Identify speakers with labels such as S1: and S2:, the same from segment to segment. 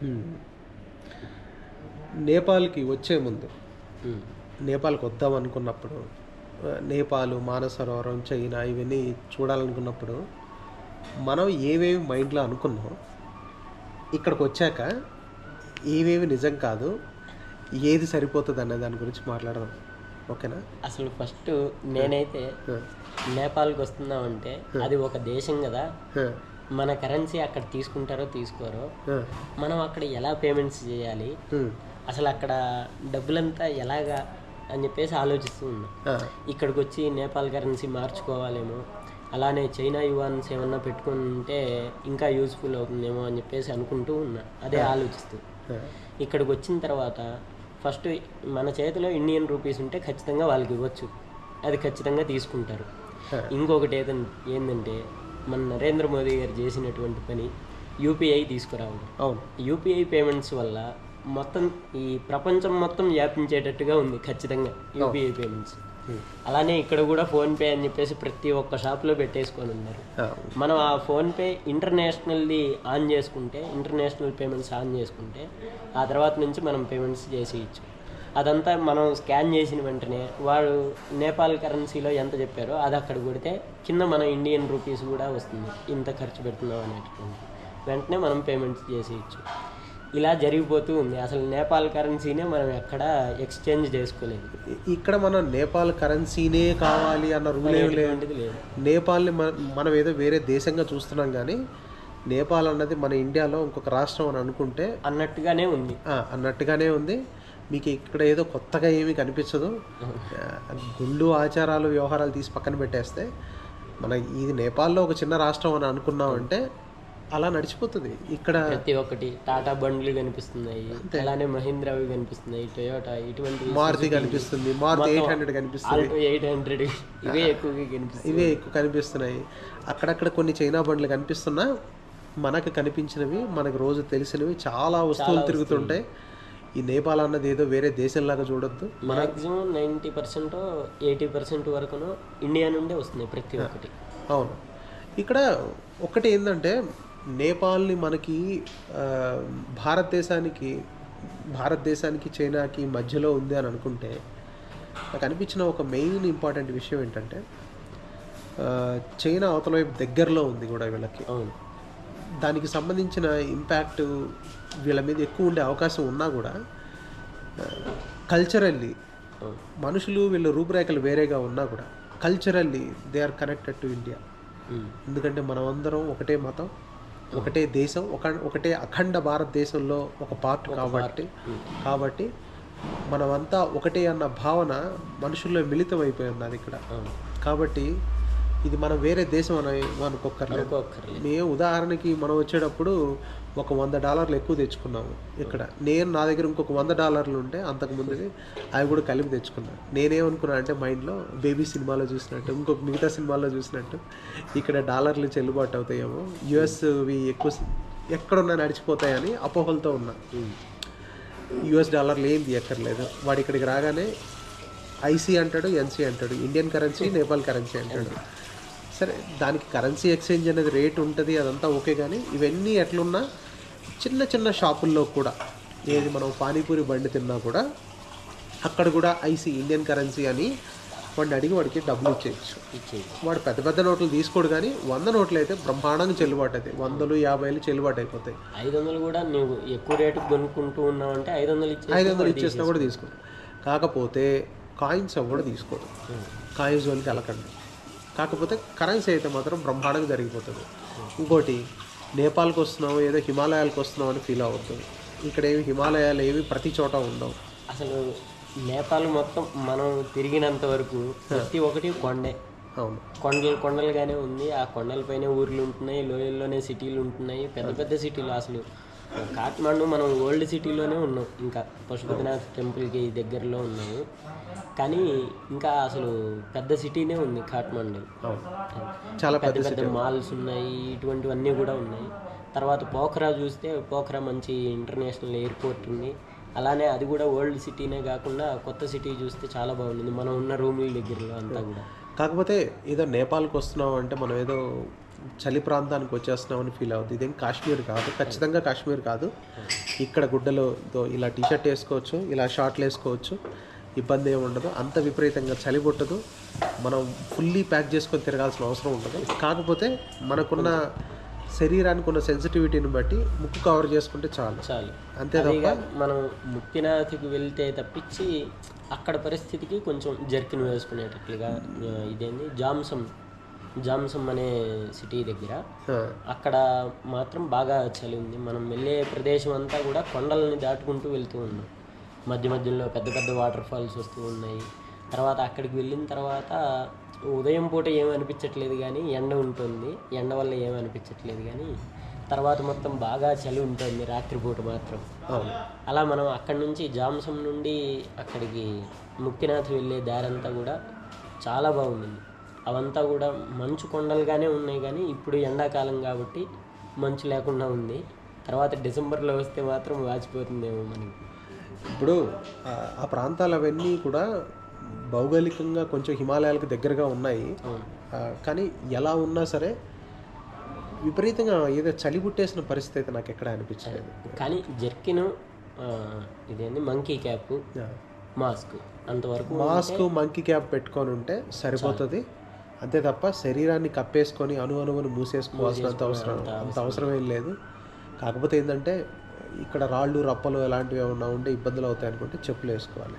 S1: హ్మ్. నేపాల్కి వచ్చే ముందు. నేపాల్కి వద్దాం అనుకున్నప్పుడు నేపాల్ మానసరోవరం చైనా ఇవన్నీ చూడాలనుకున్నప్పుడు మనం ఏవేవి మైండ్లో అనుకున్నాం ఇక్కడికి వచ్చాక ఏవేవి నిజం కాదు ఏది సరిపోతుంది అనే దాని గురించి మాట్లాడదాం. ఓకేనా?
S2: అసలు ఫస్ట్ నేనైతే
S1: ఆ,
S2: నేపాల్కి వస్తున్నామంటే అది ఒక దేశం కదా. మన కరెన్సీ అక్కడ తీసుకుంటారో తీసుకోరో మనం అక్కడ ఎలా పేమెంట్స్ చేయాలి? అసలు అక్కడ డబ్బులంతా ఎలాగా అని చెప్పేసి ఆలోచిస్తూ ఉన్నా. ఇక్కడికి వచ్చి నేపాల్ కరెన్సీ మార్చుకోవాలేమో అలానే చైనా యువాన్స్ ఏమన్నా పెట్టుకుంటే ఇంకా యూస్ఫుల్ అవుతుందేమో అని చెప్పేసి అనుకుంటూ ఉన్నా. అదే ఆలోచిస్తూ. ఇక్కడికి వచ్చిన తర్వాత ఫస్ట్ మన చేతిలో ఇండియన్ రూపీస్ ఉంటే ఖచ్చితంగా వాళ్ళకి ఇవ్వచ్చు. అది ఖచ్చితంగా తీసుకుంటారు. ఇంకొకటి ఏదంటే ఏంటంటే మన నరేంద్ర మోదీ గారు చేసినటువంటి పని యూపీఐ తీసుకురావడం.
S1: అవును.
S2: యూపీఐ పేమెంట్స్ వల్ల మొత్తం ఈ ప్రపంచం మొత్తం వ్యాపించేటట్టుగా ఉంది ఖచ్చితంగా యూపీఐ పేమెంట్స్ అలానే ఇక్కడ కూడా ఫోన్పే అని చెప్పేసి ప్రతి ఒక్క షాప్లో పెట్టేసుకొని ఉన్నారు. మనం ఆ ఫోన్పే ఇంటర్నేషనల్ది ఆన్ చేసుకుంటే ఇంటర్నేషనల్ పేమెంట్స్ ఆన్ చేసుకుంటే ఆ తర్వాత నుంచి మనం పేమెంట్స్ చేసేయచ్చు. అదంతా మనం స్కాన్ చేసిన వెంటనే వాడు నేపాల్ కరెన్సీలో ఎంత చెప్పారో అది అక్కడ కొడితే కింద మన ఇండియన్ రూపీస్ కూడా వస్తుంది. ఇంత ఖర్చు పెడుతున్నాం అనేటువంటి వెంటనే మనం పేమెంట్స్ చేసేయచ్చు. ఇలా జరిగిపోతూ ఉంది. అసలు నేపాల్ కరెన్సీనే మనం ఎక్కడ ఎక్స్చేంజ్ చేసుకోలేదు.
S1: ఇక్కడ మనం నేపాల్ కరెన్సీనే కావాలి అన్న రూల్ ఏం లేదు. నేపాల్ని మన మనం ఏదో వేరే దేశంగా చూస్తున్నాం కానీ నేపాల్ అన్నది మన ఇండియాలో ఇంకొక రాష్ట్రం అని అనుకుంటే
S2: అన్నట్టుగానే ఉంది.
S1: అన్నట్టుగానే ఉంది. మీకు ఇక్కడ ఏదో కొత్తగా ఏమీ కనిపించదు. గుళ్ళు ఆచారాలు వ్యవహారాలు తీసి పక్కన పెట్టేస్తే మన ఇది నేపాల్లో ఒక చిన్న రాష్ట్రం అని అనుకున్నామంటే అలా నడిచిపోతుంది. ఇక్కడ
S2: ప్రతి ఒక్కటి టాటా బండ్లు కనిపిస్తున్నాయి. అలానే మహీంద్రావి కనిపిస్తున్నాయి. టొయోటా ఇటువంటి
S1: మారుతి కనిపిస్తుంది. మారుతి ఎయిట్ హండ్రెడ్ కనిపిస్తుంది.
S2: Eight hundred. ఇవే ఎక్కువగా కనిపిస్తాయి
S1: ఇవే ఎక్కువ కనిపిస్తున్నాయి. అక్కడక్కడ కొన్ని చైనా బండ్లు కనిపిస్తున్నా మనకు కనిపించినవి మనకు రోజు తెలిసినవి చాలా వస్తువులు. తిరుగుతుంటాయి. ఈ నేపాల్ అన్నది ఏదో వేరే దేశంలాగా చూడొద్దు.
S2: Maximum ninety percent eighty percent వరకును ఇండియా నుండే వస్తున్నాయి ప్రతి ఒక్కటి.
S1: అవును. ఇక్కడ ఒకటి ఏంటంటే నేపాల్ని మనకి భారతదేశానికి భారతదేశానికి చైనాకి మధ్యలో ఉంది అని అనుకుంటే నాకు అనిపించిన ఒక మెయిన్ ఇంపార్టెంట్ విషయం ఏంటంటే చైనా అవతల వైపు దగ్గరలో ఉంది కూడా వీళ్ళకి.
S2: అవును.
S1: దానికి సంబంధించిన ఇంపాక్ట్ వీళ్ళ మీద ఎక్కువ ఉండే అవకాశం ఉన్నా కూడా కల్చరల్లీ మనుషులు వీళ్ళ రూపురేఖలు వేరేగా ఉన్నా కూడా culturally they are connected to India. ఎందుకంటే మనం అందరం ఒకటే మతం ఒకటే దేశం ఒక ఒకటే అఖండ భారతదేశంలో ఒక పార్ట్ కాబట్టి కాబట్టి మనమంతా ఒకటే అన్న భావన మనుషుల్లో మిళితం అయిపోయి ఉన్నది ఇక్కడ కాబట్టి ఇది మనం వేరే దేశం అని
S2: అనుకోక్కర్లేదు.
S1: మేము ఉదాహరణకి మనం వచ్చేటప్పుడు ఒక వంద డాలర్లు ఎక్కువ తెచ్చుకున్నాము ఇక్కడ. నేను నా దగ్గర ఇంకొక వంద డాలర్లు ఉంటే అంతకు ముందుది అవి కూడా కలిపి తెచ్చుకున్నాను నేనేమనుకున్నా అంటే మైండ్లో బేబీ సినిమాలో చూసినట్టు ఇంకొక మిగతా సినిమాల్లో చూసినట్టు ఇక్కడ డాలర్లు చెల్లుబాటు అవుతాయేమో. యుఎస్వి ఎక్కువ ఎక్కడున్నా నడిచిపోతాయని అపోహలతో ఉన్నా. యుఎస్ డాలర్లు ఏం తీయక్కర్లేదు. వాడు ఇక్కడికి రాగానే ఐసీ అంటాడు ఎన్సీ అంటాడు ఇండియన్ కరెన్సీ నేపాల్ కరెన్సీ అంటాడు. సరే దానికి కరెన్సీ ఎక్స్చేంజ్ అనేది రేట్ ఉంటుంది అదంతా ఓకే కానీ ఇవన్నీ ఎట్లున్నా చిన్న చిన్న షాపుల్లో కూడా ఏది మనం పానీపూరి బండి తిన్నా కూడా అక్కడ కూడా ఐసీ ఇండియన్ కరెన్సీ అని వాడిని అడిగి వాడికి డబ్బులు ఇచ్చేయచ్చు. వాడు పెద్ద పెద్ద నోట్లు తీసుకోడు కానీ వంద నోట్లు అయితే బ్రహ్మాండంగా చెల్లుబాటు అవుతాయి. వందలు యాభైలు చెల్లుబాటు అయిపోతాయి.
S2: ఐదు వందలు కూడా నువ్వు ఎక్కువ రేటుకి కొనుక్కుంటూ ఉన్నావంటే ఐదు వందలు ఇచ్చే
S1: ఐదు వందలు ఇచ్చేసినా కూడా తీసుకోడు కాకపోతే కాయిన్స్ అవి కూడా తీసుకోడు కాయిన్స్ వాళ్ళకి వెళ్ళకండి కాకపోతే కరెన్సీ అయితే మాత్రం బ్రహ్మాండంగా జరిగిపోతుంది. ఇంకోటి నేపాల్కి వస్తున్నాం ఏదో హిమాలయాలకు వస్తున్నాం అని ఫీల్ అవుతుంది. ఇక్కడ ఏమి హిమాలయాలు ఏమి ప్రతి చోట ఉండవు.
S2: అసలు నేపాల్ మొత్తం మనం తిరిగినంత వరకు ప్రతి ఒక్కటి కొండే.
S1: అవును.
S2: కొండలు కొండలుగానే ఉంది. ఆ కొండలపైనే ఊర్లు ఉంటున్నాయి లోయల్లోనే సిటీలు ఉంటున్నాయి. పెద్ద పెద్ద సిటీలు అసలు. కాఠ్మండు మనం ఓల్డ్ సిటీలోనే ఉన్నాం. ఇంకా పశుపతినాథ్ టెంపుల్కి దగ్గరలో ఉన్నాము. కానీ ఇంకా అసలు పెద్ద సిటీనే ఉంది కాఠ్మండు.
S1: అవును. చాలా
S2: పెద్ద
S1: పెద్ద
S2: మాల్స్ ఉన్నాయి ఇటువంటివన్నీ కూడా ఉన్నాయి. తర్వాత పోఖరా చూస్తే పోఖరా మంచి ఇంటర్నేషనల్ ఎయిర్పోర్ట్ ఉంది. అలానే అది కూడా ఓల్డ్ సిటీనే కాకుండా కొత్త సిటీ చూస్తే చాలా బాగుంది మనం ఉన్న రూముల దగ్గరలో అంతా కూడా.
S1: కాకపోతే ఏదో నేపాల్కి వస్తున్నాం అంటే మనం ఏదో చలి ప్రాంతానికి వచ్చేస్తున్నామని ఫీల్ అవుతుంది ఇదేం కాశ్మీర్ కాదు. ఖచ్చితంగా కాశ్మీర్ కాదు. ఇక్కడ గుడ్డలో దో ఇలా టీషర్ట్ వేసుకోవచ్చు ఇలా షార్ట్లు వేసుకోవచ్చు. ఇబ్బంది ఏమి ఉండదు. అంత విపరీతంగా చలి పుట్టదు. మనం ఫుల్లీ ప్యాక్ చేసుకొని తిరగాల్సిన అవసరం ఉండదు. కాకపోతే మనకున్న శరీరానికి ఉన్న సెన్సిటివిటీని బట్టి ముక్కు కవర్ చేసుకుంటే చాలు.
S2: చాలు.
S1: అంతే తప్ప
S2: మనం ముక్తినాథ్కి వెళ్తే తప్పించి అక్కడ పరిస్థితికి కొంచెం జర్కిన్ వేసుకునేటట్లుగా ఇదేంది? జామ్సమ్ జామ్సమ్ అనే సిటీ దగ్గర. అక్కడ మాత్రం బాగా చలి ఉంది మనం వెళ్ళే ప్రదేశం అంతా కూడా కొండలని దాటుకుంటూ వెళ్తూ ఉన్నాం. మధ్య మధ్యలో పెద్ద పెద్ద వాటర్ ఫాల్స్ వస్తూ ఉన్నాయి. తర్వాత అక్కడికి వెళ్ళిన తర్వాత ఉదయం పూట ఏమీ అనిపించట్లేదు కానీ ఎండ ఉంటుంది. ఎండ వల్ల ఏమీ అనిపించట్లేదు కానీ తర్వాత మొత్తం బాగా చలి ఉంటుంది రాత్రిపూట మాత్రం. అలా మనం అక్కడి నుంచి జాంసం నుండి అక్కడికి ముక్తినాథ్ వెళ్ళే దారంతా కూడా చాలా బాగుంది. అవంతా కూడా మంచు కొండలుగానే ఉన్నాయి కానీ ఇప్పుడు ఎండాకాలం కాబట్టి మంచు లేకుండా ఉంది. తర్వాత డిసెంబర్లో వస్తే మాత్రం వాచిపోతుందేమో మనకి
S1: ఇప్పుడు ఆ, ప్రాంతాలు అవన్నీ కూడా భౌగోళికంగా కొంచెం హిమాలయాలకు దగ్గరగా ఉన్నాయి. కానీ ఎలా ఉన్నా సరే విపరీతంగా ఏదో చలి పుట్టేసిన పరిస్థితి అయితే నాకు ఎక్కడ అనిపించలేదు.
S2: కానీ జర్కిన్ ఇదేంది మంకీ క్యాప్ మాస్క్ అంతవరకు
S1: మాస్క్ మంకీ క్యాప్ పెట్టుకొని ఉంటే సరిపోతుంది. అంతే తప్ప శరీరాన్ని కప్పేసుకొని అణు అణువును మూసేసుకోవాల్సినంత అవసరం అంత అవసరం. ఏం లేదు. కాకపోతే ఏంటంటే ఇక్కడ రాళ్ళు రప్పలు అలాంటివి ఏమన్నా ఉంటే ఇబ్బందులు అవుతాయి అనుకుంటే చెప్పులు వేసుకోవాలి.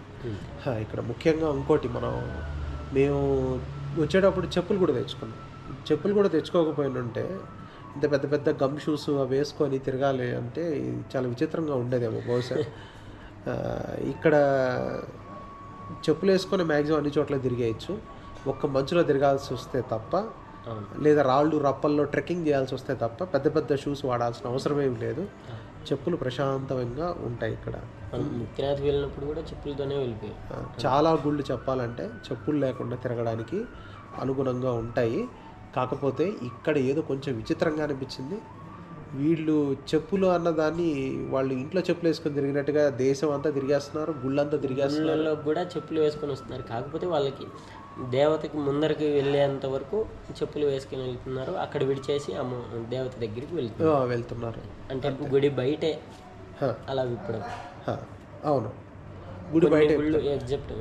S1: ఇక్కడ ముఖ్యంగా ఇంకోటి మనం మేము వచ్చేటప్పుడు చెప్పులు కూడా తెచ్చుకున్నాం. చెప్పులు కూడా తెచ్చుకోకపోయిన ఉంటే ఇంత పెద్ద పెద్ద గమ్ షూస్ అవి వేసుకొని తిరగాలి అంటే చాలా విచిత్రంగా ఉండేదేమో బహుశా. ఇక్కడ చెప్పులు వేసుకొని మ్యాక్సిమం అన్ని చోట్ల తిరిగేయచ్చు. ఒక్క మంచులో తిరగాల్సి వస్తే తప్ప లేదా రాళ్ళు రప్పల్లో ట్రెక్కింగ్ చేయాల్సి వస్తే తప్ప పెద్ద పెద్ద షూస్ వాడాల్సిన అవసరం ఏం లేదు. చెప్పులు ప్రశాంతంగా ఉంటాయి ఇక్కడ.
S2: ముక్తినాథ్ వెళ్ళినప్పుడు కూడా చెప్పులతోనే వెళ్ళిపోయాం
S1: చాలా గుళ్ళు చెప్పాలంటే చెప్పులు లేకుండా తిరగడానికి అనుగుణంగా ఉంటాయి. కాకపోతే ఇక్కడ ఏదో కొంచెం విచిత్రంగా అనిపించింది. వీళ్ళు చెప్పులు అన్నదాన్ని వాళ్ళు ఇంట్లో చెప్పులు వేసుకొని తిరిగినట్టుగా దేశం అంతా తిరిగేస్తున్నారు గుళ్ళంతా తిరిగేస్తున్నారు.
S2: కూడా చెప్పులు వేసుకొని వస్తున్నారు. కాకపోతే వాళ్ళకి దేవతకి ముందరికి వెళ్ళేంత వరకు చెప్పులు వేసుకొని వెళ్తున్నారు. అక్కడ విడిచేసి అమ్మ దేవత దగ్గరికి వెళ్తున్నారు.
S1: వెళ్తున్నారు.
S2: అంటే గుడి బయటే అలా విప్పడం.
S1: అవును. గుడి బయట
S2: గుళ్ళు ఎగ్జాక్ట్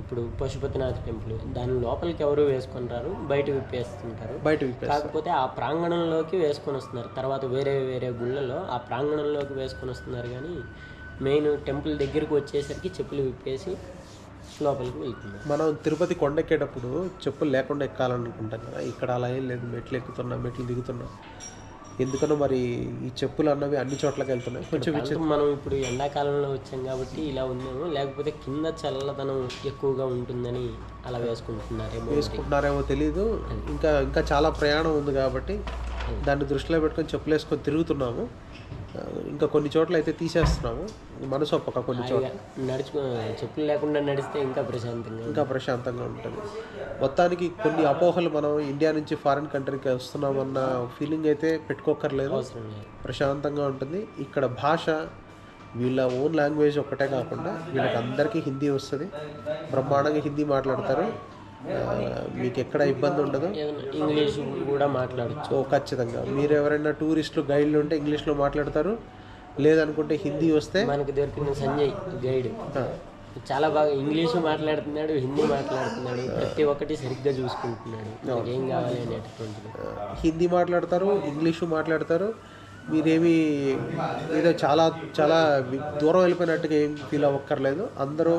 S2: ఇప్పుడు పశుపతినాథ్ టెంపుల్ దాని లోపలికి ఎవరు వేసుకొని రారు బయట విప్పేస్తుంటారు.
S1: బయట
S2: కాకపోతే ఆ ప్రాంగణంలోకి వేసుకొని వస్తున్నారు. తర్వాత వేరే వేరే గుళ్ళలో ఆ ప్రాంగణంలోకి వేసుకొని వస్తున్నారు కానీ మెయిన్ టెంపుల్ దగ్గరికి వచ్చేసరికి చెప్పులు విప్పేసి లోపలికి వెళ్తున్నారు.
S1: మనం తిరుపతి కొండెక్కేటప్పుడు చెప్పులు లేకుండా ఎక్కాలనుకుంటాం కదా. ఇక్కడ అలా ఏం లేదు. మెట్లు ఎక్కుతున్నా మెట్లు దిగుతున్నా. ఎందుకనో మరి ఈ చెప్పులు అన్నవి అన్ని చోట్లకి వెళ్తున్నాయి. కొంచెం విచి-
S2: ప్రాంతం మనం ఇప్పుడు ఎండాకాలంలో వచ్చాం కాబట్టి ఇలా ఉందేమో లేకపోతే కింద చల్లదనం ఎక్కువగా ఉంటుందని అలా వేసుకుంటున్నారేమో
S1: వేసుకుంటున్నారేమో తెలియదు ఇంకా ఇంకా చాలా ప్రయాణం ఉంది కాబట్టి దాన్ని దృష్టిలో పెట్టుకొని చెప్పులు వేసుకొని తిరుగుతున్నాము. ఇంకా కొన్ని చోట్ల అయితే తీసేస్తున్నాము. మనసు ఒప్పక కొన్ని చోట్ల.
S2: నడుచు చెప్పులు లేకుండా నడిస్తే ఇంకా ప్రశాంతంగా
S1: ఇంకా ప్రశాంతంగా ఉంటుంది. మొత్తానికి కొన్ని అపోహలు మనం ఇండియా నుంచి ఫారిన్ కంట్రీకి వస్తున్నామన్న ఫీలింగ్ అయితే పెట్టుకోకర్లేదు ప్రశాంతంగా ఉంటుంది. ఇక్కడ భాష వీళ్ళ ఓన్ లాంగ్వేజ్ ఒక్కటే కాకుండా వీళ్ళకి అందరికీ హిందీ వస్తుంది. బ్రహ్మాండంగా హిందీ మాట్లాడతారు. మీకు ఎక్కడ ఇబ్బంది ఉండదు.
S2: ఇంగ్లీష్ కూడా మాట్లాడచ్చు.
S1: ఓ ఖచ్చితంగా. మీరు ఎవరైనా టూరిస్టులు గైడ్లు ఉంటే ఇంగ్లీష్లో మాట్లాడతారు. లేదనుకుంటే హిందీ వస్తే
S2: మనకు దొరికిన సంజయ్ గైడ్. చాలా బాగా ఇంగ్లీషు మాట్లాడుతున్నాడు హిందీ మాట్లాడుతున్నాడు. ప్రతి ఒక్కటి సరిగ్గా చూసుకుంటున్నాడు. ఏం కావాలి అనేటటువంటిది
S1: హిందీ మాట్లాడతారు ఇంగ్లీషు మాట్లాడతారు. మీరేమి ఏదో చాలా చాలా దూరం వెళ్ళిపోయినట్టుగా ఏం ఫీల్ అవ్వక్కర్లేదు. అందరూ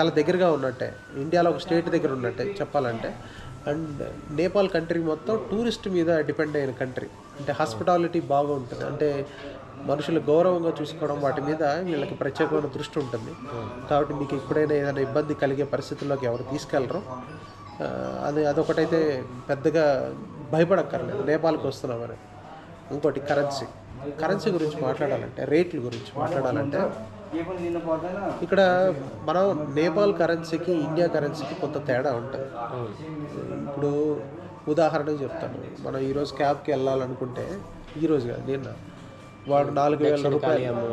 S1: చాలా దగ్గరగా ఉన్నట్టే. ఇండియాలో ఒక స్టేట్ దగ్గర ఉన్నట్టే చెప్పాలంటే. అండ్ నేపాల్ కంట్రీ మొత్తం టూరిస్ట్ మీద డిపెండ్ అయిన కంట్రీ. అంటే హాస్పిటాలిటీ బాగా ఉంటుంది అంటే మనుషులు గౌరవంగా చూసుకోవడం వాటి మీద వీళ్ళకి ప్రత్యేకమైన దృష్టి ఉంటుంది. కాబట్టి మీకు ఎప్పుడైనా ఏదైనా ఇబ్బంది కలిగే పరిస్థితుల్లోకి ఎవరు తీసుకెళ్ళరు. అది అదొకటైతే పెద్దగా భయపడక్కర్లేదు. నేపాల్కి వస్తున్నామని. ఇంకోటి కరెన్సీ. కరెన్సీ గురించి మాట్లాడాలంటే రేట్ల గురించి మాట్లాడాలంటే ఇక్కడ మనం నేపాల్ కరెన్సీకి ఇండియా కరెన్సీకి కొంత తేడా ఉంటుంది. ఇప్పుడు ఉదాహరణకు చెప్తాను. మనం ఈరోజు క్యాబ్కి వెళ్ళాలనుకుంటే ఈరోజు కాదు నిన్న. వాడు నాలుగు వేల రూపాయలు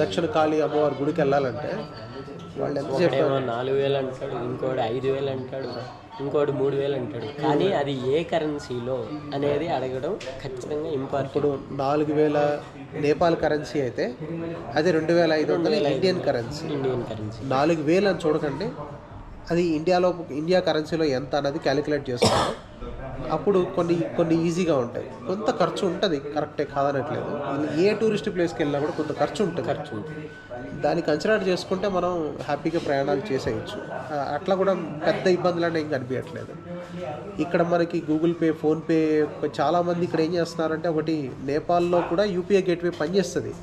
S1: దక్షిణ కాళీ అమ్మవారి గుడికి వెళ్ళాలంటే వాళ్ళు ఎంత
S2: ఒకడేమో నాలుగు వేలు అంటాడు ఇంకోటి ఐదు వేలు అంటాడు. ఇంకోటి మూడు వేలు అంటాడు. కానీ అది ఏ కరెన్సీలో అనేది అడగడం ఖచ్చితంగా ఇంపార్టెంట్
S1: ఇప్పుడు నాలుగు వేల నేపాల్ కరెన్సీ అయితే అది రెండు వేల ఐదు వందల ఇండియన్ కరెన్సీ.
S2: Indian currency.
S1: నాలుగు వేలు అని చూడకండి. అది ఇండియాలో ఇండియా కరెన్సీలో ఎంత అన్నది క్యాలిక్యులేట్ చేసుకోవాలి అప్పుడు కొన్ని కొన్ని ఈజీగా ఉంటాయి. కొంత ఖర్చు ఉంటుంది కరెక్టే కాదనట్లేదు. ఏ టూరిస్ట్ ప్లేస్కి వెళ్ళినా కూడా కొంత ఖర్చు ఉంటుంది.
S2: ఖర్చు ఉంటుంది.
S1: దాన్ని కన్సిడర్ చేసుకుంటే మనం హ్యాపీగా ప్రయాణాలు చేసేయచ్చు. అట్లా కూడా పెద్ద ఇబ్బందులు అనేవి ఏం కనిపించట్లేదు. ఇక్కడ మనకి గూగుల్ పే ఫోన్పే చాలామంది ఇక్కడ ఏం చేస్తున్నారంటే ఒకటి నేపాల్లో కూడా యూపీఐ గేట్వే పనిచేస్తుంది.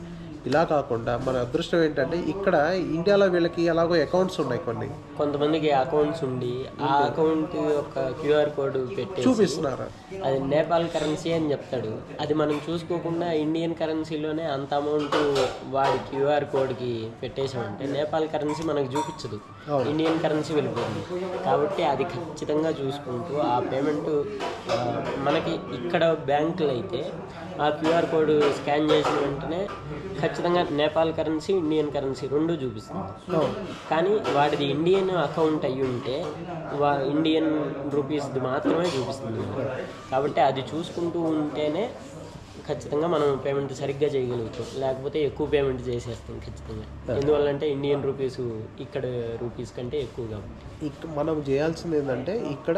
S1: ఇలా కాకుండా మన అదృష్టం ఏంటంటే ఇక్కడ ఇండియాలో వీళ్ళకి ఎలాగో అకౌంట్స్ ఉన్నాయి కొన్ని.
S2: కొంతమందికి అకౌంట్స్ ఉండి ఆ అకౌంట్ యొక్క క్యూఆర్ కోడ్ పెట్టి
S1: చూపిస్తున్నారు.
S2: అది నేపాల్ కరెన్సీ అని చెప్తాడు. అది మనం చూసుకోకుండా ఇండియన్ కరెన్సీలోనే అంత అమౌంట్ వాడి క్యూఆర్ కోడ్కి పెట్టేసామంటే నేపాల్ కరెన్సీ మనకు చూపించదు. ఇండియన్ కరెన్సీ వెళ్ళిపోతుంది. కాబట్టి అది ఖచ్చితంగా చూసుకుంటూ ఆ పేమెంట్ మనకి ఇక్కడ బ్యాంకులు అయితే ఆ క్యూఆర్ కోడ్ స్కాన్ చేసిన వెంటనే ఖచ్చితంగా నేపాల్ కరెన్సీ ఇండియన్ కరెన్సీ రెండు చూపిస్తుంది. కానీ వాడిది ఇండియన్ అకౌంట్ అయ్యి ఉంటే వా ఇండియన్ రూపీస్ది మాత్రమే చూపిస్తుంది. కాబట్టి అది చూసుకుంటూ ఉంటేనే ఖచ్చితంగా మనం పేమెంట్ సరిగ్గా చేయగలుగుతాం. లేకపోతే ఎక్కువ పేమెంట్ చేసేస్తాం ఖచ్చితంగా. ఎందువల్లంటే ఇండియన్ రూపీస్ ఇక్కడ రూపీస్ కంటే ఎక్కువ కాబట్టి.
S1: మనం చేయాల్సింది ఏంటంటే ఇక్కడ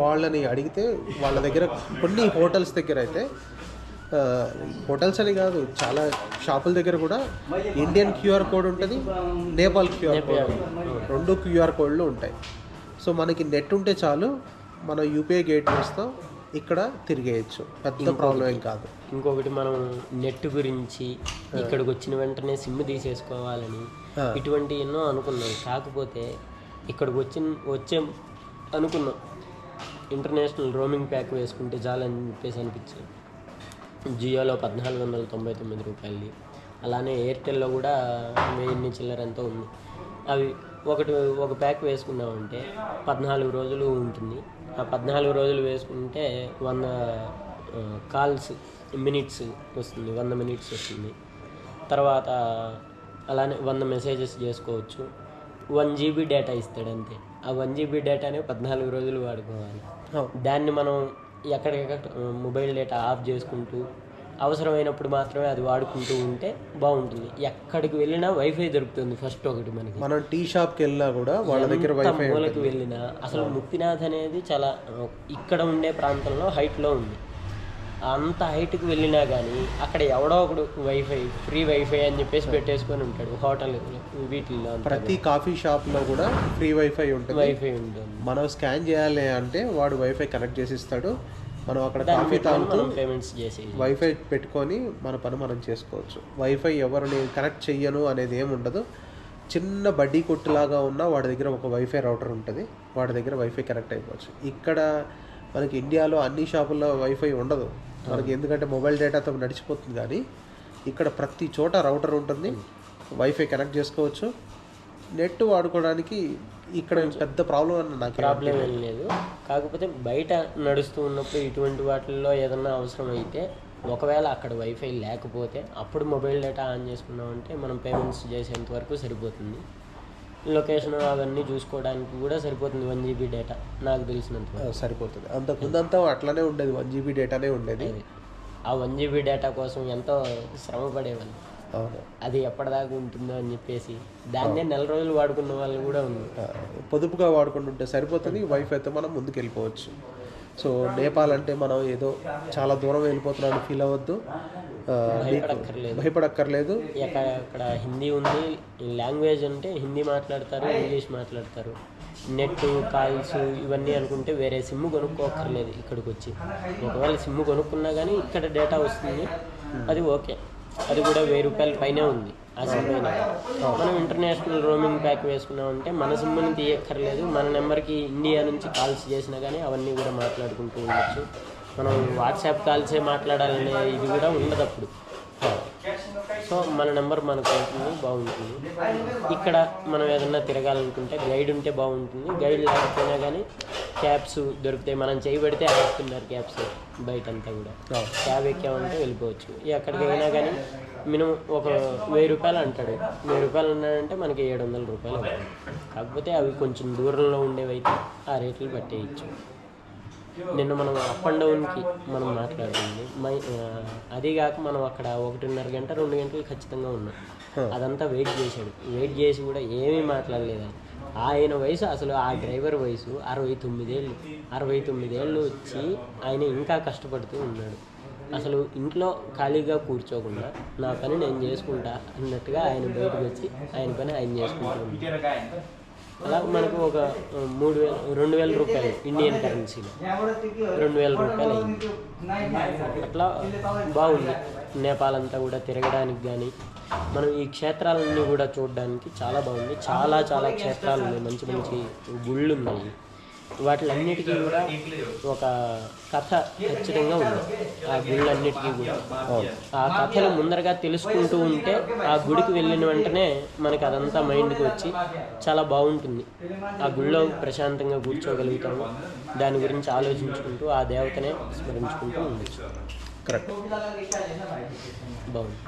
S1: వాళ్ళని అడిగితే వాళ్ళ దగ్గర కొన్ని హోటల్స్ దగ్గర అయితే హోటల్స్ అని కాదు చాలా షాపుల దగ్గర కూడా ఇండియన్ క్యూఆర్ కోడ్ ఉంటుంది నేపాల్ క్యూఆర్ కోడ్ రెండు క్యూఆర్ కోడ్లు ఉంటాయి. సో మనకి నెట్ ఉంటే చాలు మనం యూపీఐ గేట్ వేస్తాం ఇక్కడ తిరిగేయచ్చు. పెద్ద ప్రాబ్లం ఏం కాదు.
S2: ఇంకొకటి మనం నెట్ గురించి ఇక్కడికి వచ్చిన వెంటనే సిమ్ తీసేసుకోవాలని. ఇటువంటి ఎన్నో అనుకున్నాం. కాకపోతే ఇక్కడికి వచ్చిన వచ్చే అనుకున్నాం. ఇంటర్నేషనల్ రోమింగ్ ప్యాక్ వేసుకుంటే చాలని చెప్పేసి అనిపించింది. జియోలో పద్నాలుగు వందల తొంభై తొమ్మిది రూపాయలది. అలానే ఎయిర్టెల్లో కూడా వెయ్యిన్ని చిల్లర ఎంతో ఉంది. అవి ఒకటి ఒక ప్యాక్ వేసుకున్నామంటే పద్నాలుగు రోజులు ఉంటుంది. ఆ పద్నాలుగు రోజులు వేసుకుంటే వంద కాల్స్ మినిట్స్ వస్తుంది. వంద మినిట్స్ వస్తుంది. తర్వాత అలానే వంద మెసేజెస్ చేసుకోవచ్చు. వన్ జీబీ డేటా ఇస్తాడు అంతే ఆ వన్ జీబీ డేటానే పద్నాలుగు రోజులు వాడుకోవాలి. దాన్ని మనం ఎక్కడికెక్కడ మొబైల్ డేటా ఆఫ్ చేసుకుంటూ అవసరమైనప్పుడు మాత్రమే అది వాడుకుంటూ ఉంటే బాగుంటుంది. ఎక్కడికి వెళ్ళినా వైఫై దొరుకుతుంది ఫస్ట్ ఒకటి మనకి.
S1: మనం టీ షాప్కి వెళ్ళినా కూడా వాళ్ళ దగ్గర వైఫై
S2: మూలకి వెళ్ళినా అసలు ముక్తినాథ్ అనేది చాలా ఇక్కడ ఉండే ప్రాంతంలో హైట్లో ఉంది. అంత హైట్కి వెళ్ళినా కానీ అక్కడ ఎవడో ఒకడు వైఫై ఫ్రీ వైఫై అని చెప్పేసి పెట్టేసుకొని ఉంటాడు హోటల్ వీటిల్లో
S1: ప్రతి కాఫీ షాప్లో కూడా ఫ్రీ వైఫై ఉంటుంది.
S2: వైఫై ఉంటుంది.
S1: మనం స్కాన్ చేయాలి అంటే వాడు వైఫై కనెక్ట్ చేసి ఇస్తాడు మనం అక్కడ కాఫీ తాగుతూ
S2: పేమెంట్స్ చేసి
S1: వైఫై పెట్టుకొని మన పని మనం చేసుకోవచ్చు. వైఫై ఎవరిని కనెక్ట్ చెయ్యను అనేది ఏమి ఉండదు. చిన్న బడ్డీ కొట్టులాగా ఉన్న వాడి దగ్గర ఒక వైఫై రౌటర్ ఉంటుంది. వాడి దగ్గర వైఫై కనెక్ట్ అయిపోవచ్చు. ఇక్కడ మనకి ఇండియాలో అన్ని షాపుల్లో వైఫై ఉండదు. మనకి ఎందుకంటే మొబైల్ డేటాతో నడిచిపోతుంది కానీ ఇక్కడ ప్రతి చోట రౌటర్ ఉంటుంది. వైఫై కనెక్ట్ చేసుకోవచ్చు. నెట్ వాడుకోవడానికి ఇక్కడ పెద్ద ప్రాబ్లం అని నాకు
S2: ప్రాబ్లం ఏం లేదు. కాకపోతే బయట నడుస్తూ ఉన్నప్పుడు ఇటువంటి వాటిల్లో ఏదన్నా అవసరం అయితే ఒకవేళ అక్కడ వైఫై లేకపోతే అప్పుడు మొబైల్ డేటా ఆన్ చేసుకున్నామంటే మనం పేమెంట్స్ చేసేంత వరకు సరిపోతుంది. లొకేషన్ అవన్నీ చూసుకోవడానికి కూడా సరిపోతుంది వన్ జీబీ డేటా నాకు తెలిసినంత.
S1: సరిపోతుంది. అంతకుముందంతా అట్లానే ఉండేది వన్ జీబీ డేటానే ఉండేది.
S2: అది. ఆ వన్ జీబీ డేటా కోసం ఎంతో శ్రమ పడేవాళ్ళు. అది ఎప్పటిదాకా ఉంటుందో అని చెప్పేసి దాన్నే నెల రోజులు వాడుకున్న వాళ్ళు కూడా ఉంది
S1: పొదుపుగా వాడుకుంటుంటే సరిపోతుంది వైఫైతో మనం ముందుకు వెళ్ళిపోవచ్చు సో నేపాల్ అంటే మనం ఏదో చాలా దూరం వెళ్ళిపోతున్నామని ఫీల్ అవ్వద్దు.
S2: భయపడక్కర్లేదు. అక్కడ హిందీ ఉంది లాంగ్వేజ్ అంటే హిందీ మాట్లాడతారు ఇంగ్లీష్ మాట్లాడతారు. నెట్ కాల్స్ ఇవన్నీ అనుకుంటే వేరే సిమ్ కొనుక్కోక్కర్లేదు ఇక్కడికి వచ్చి ఒకవేళ సిమ్ కొనుక్కున్నా కానీ ఇక్కడ డేటా వస్తుంది అది ఓకే. అది కూడా వెయ్యి రూపాయల పైనే ఉంది ఆ సిమ్ అయినా మనం ఇంటర్నేషనల్ రోమింగ్ ప్యాక్ వేసుకున్నామంటే మన సిమ్ని తీయక్కర్లేదు మన నెంబర్కి ఇండియా నుంచి కాల్స్ చేసినా కానీ అవన్నీ కూడా మాట్లాడుకుంటూ ఉండొచ్చు. మనం వాట్సాప్ కాల్సే మాట్లాడాలనే ఇది కూడా ఉండదు అప్పుడు. సో మన నెంబర్ మనకు ఉంటుంది బాగుంటుంది. ఇక్కడ మనం ఏదన్నా తిరగాలనుకుంటే గైడ్ ఉంటే బాగుంటుంది. గైడ్ లేకపోయినా కానీ క్యాబ్స్ దొరుకుతాయి. మనం చేయబడితే ఆడుతున్నారు క్యాబ్స్ బయట అంతా కూడా. క్యాబ్ ఎక్కామంటే వెళ్ళిపోవచ్చు. ఎక్కడికి అయినా కానీ మినిమం ఒక వెయ్యి రూపాయలు అంటాడు. వెయ్యి రూపాయలు అన్నాడంటే మనకి ఏడు వందల రూపాయలు అవుతుంది. కాకపోతే అవి కొంచెం దూరంలో ఉండేవి అయితే ఆ రేట్లు పట్టేయచ్చు. నిన్న మనం అప్ అండ్ డౌన్కి మనం మాట్లాడుతుంది. మై ఆ, అదే కాక మనం అక్కడ ఒకటిన్నర గంట రెండు గంటలు ఖచ్చితంగా ఉన్నాం. అదంతా వెయిట్ చేశాడు. వెయిట్ చేసి కూడా ఏమీ మాట్లాడలేదు. ఆయన. ఆయన వయసు అసలు ఆ డ్రైవర్ వయసు అరవై తొమ్మిదేళ్ళు. అరవై తొమ్మిదేళ్ళు వచ్చి ఆయన ఇంకా కష్టపడుతూ ఉన్నాడు. అసలు ఇంట్లో ఖాళీగా కూర్చోకుండా నా పని నేను చేసుకుంటా అన్నట్టుగా ఆయన బయటకు వచ్చి ఆయన పని ఆయన చేసుకుంటూ ఉన్నాడు. అలా మనకు ఒక మూడు వేల రెండు వేల రూపాయలు ఇండియన్ కరెన్సీలో రెండు వేల రూపాయలు అయింది. అట్లా బాగుంది. నేపాల్ అంతా కూడా తిరగడానికి కానీ మనం ఈ క్షేత్రాలన్నీ కూడా చూడడానికి చాలా బాగుంది. చాలా చాలా క్షేత్రాలు ఉన్నాయి. మంచి మంచి గుళ్ళు ఉన్నాయి. వాటిలన్నిటికీ కూడా ఒక కథ ఖచ్చితంగా ఉంది. ఆ గుళ్ళన్నిటికీ కూడా. ఆ కథలు ముందరగా తెలుసుకుంటూ ఉంటే ఆ గుడికి వెళ్ళిన వెంటనే మనకి అదంతా మైండ్కి వచ్చి చాలా బాగుంటుంది. ఆ గుళ్ళో ప్రశాంతంగా కూర్చోగలుగుతాము. దాని గురించి ఆలోచించుకుంటూ ఆ దేవతనే స్మరించుకుంటూ ఉండొచ్చు.
S1: కరెక్ట్.
S2: బాగుంది.